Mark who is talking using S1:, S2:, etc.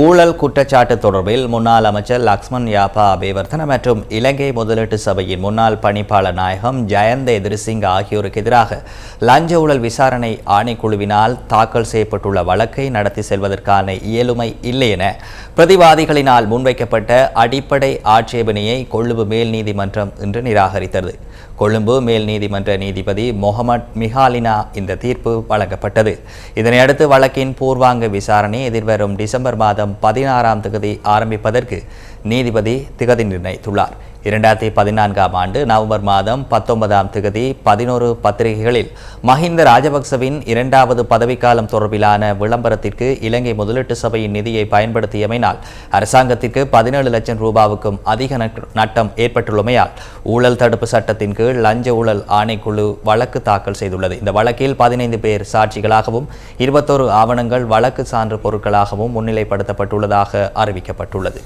S1: ஊழல் குற்றச்சாட்டு தொடர்பில் முன்னாள் அமைச்சர் லக்ஷ்மண் யாபா அபேவர்தன மற்றும் இலங்கை முதலீட்டு சபையின் முன்னாள் பணிப்பாளர் நாயகம் ஜயந்த எதிரிசிங் ஆகியோருக்கு எதிராக லஞ்ச ஊழல் விசாரணை ஆணைக்குழுவினால் தாக்கல் செய்யப்பட்டுள்ள வழக்கை நடத்தி செல்வதற்கான இயலுமை இல்லை என பிரதிவாதிகளினால் முன்வைக்கப்பட்ட அடிப்படை ஆட்சேபனையை கொழும்பு மேல் நீதிமன்றம் இன்று நிராகரித்தது. கொழும்பு மேல் நீதிமன்ற நீதிபதி மொஹமட் மிஹாலினா இந்த தீர்ப்பு வழங்கப்பட்டது. இதனையடுத்து வழக்கின் பூர்வாங்க விசாரணை எதிர்வரும் டிசம்பர் மாதம் பதினாறாம் தேதி ஆரம்பிப்பதற்கு நீதிபதி திகதி நிர்ணயித்துள்ளார். இரண்டாயிரத்தி பதினான்காம் ஆண்டு நவம்பர் மாதம் பத்தொன்பதாம் திகதி பதினோரு பத்திரிகைகளில் மஹிந்த ராஜபக்சவின் இரண்டாவது பதவிக்காலம் தொடர்பிலான விளம்பரத்திற்கு இலங்கை முதலீட்டு சபையின் நிதியை பயன்படுத்தியமையினால் அரசாங்கத்திற்கு பதினேழு லட்சம் ரூபாவுக்கும் அதிக நட்டம் ஏற்பட்டுள்ளமையால் ஊழல் தடுப்பு சட்டத்தின் கீழ் லஞ்ச ஊழல் ஆணைக்குழு வழக்கு தாக்கல் செய்துள்ளது. இந்த வழக்கில் பதினைந்து பேர் சாட்சிகளாகவும் இருபத்தோரு ஆவணங்கள் வழக்கு சான்று பொருட்களாகவும் முன்னிலைப்படுத்தப்பட்டுள்ளதாக அறிவிக்கப்பட்டுள்ளது.